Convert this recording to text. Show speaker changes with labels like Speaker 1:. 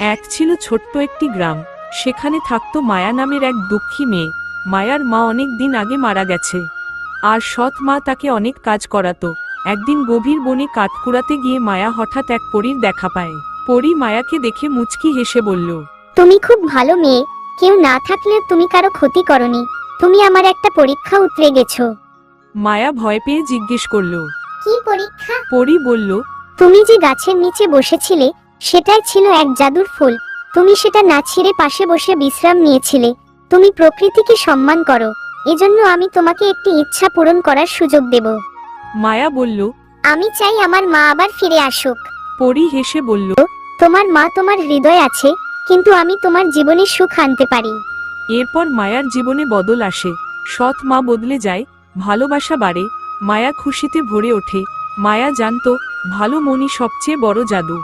Speaker 1: এক ছিল ছোট্ট একটি গ্রাম। সেখানে থাকতো মায়া নামের এক দুঃখী মেয়ে। মায়ার মা অনেক দিন আগে মারা গেছে। আর সৎ মা তাকে অনেক কাজ করাতো। একদিন গভীর বনে কাঠ কুড়াতে গিয়ে মায়া হঠাৎ এক পরীর দেখা পায়। পরী মায়াকে দেখে মুচকি হেসে বলল
Speaker 2: তুমি খুব ভালো মেয়ে। কেউ না থাকলে তুমি কারও ক্ষতি করনি। তুমি আমার একটা পরীক্ষা উতরে গেছো।
Speaker 1: মায়া ভয় পেয়ে জিজ্ঞেস করল
Speaker 2: কি পরীক্ষা?
Speaker 1: পরী বলল
Speaker 2: তুমি যে গাছের নিচে বসেছিলে সেটাই ছিল এক জাদুর ফুল। তুমি সেটা না ছিঁড়ে পাশে বসে বিশ্রাম নিয়েছিলে। তুমি প্রকৃতিকে সম্মান করো। এজন্য আমি তোমাকে একটি ইচ্ছা পূরণ করার সুযোগ দেব।
Speaker 1: মায়া বলল
Speaker 2: আমি চাই আমার মা আবার ফিরে আসুক।
Speaker 1: পরি হেসে বলল
Speaker 2: তোমার মা তোমার হৃদয় আছে কিন্তু আমি তোমার জীবনে সুখ আনতে পারি।
Speaker 1: এরপর মায়ার জীবনে বদল আসে। সৎ মা বদলে যায় ভালোবাসা বাড়ে মায়া খুশিতে ভরে ওঠে। মায়া জানতো ভালো মনই সবচেয়ে বড় জাদু।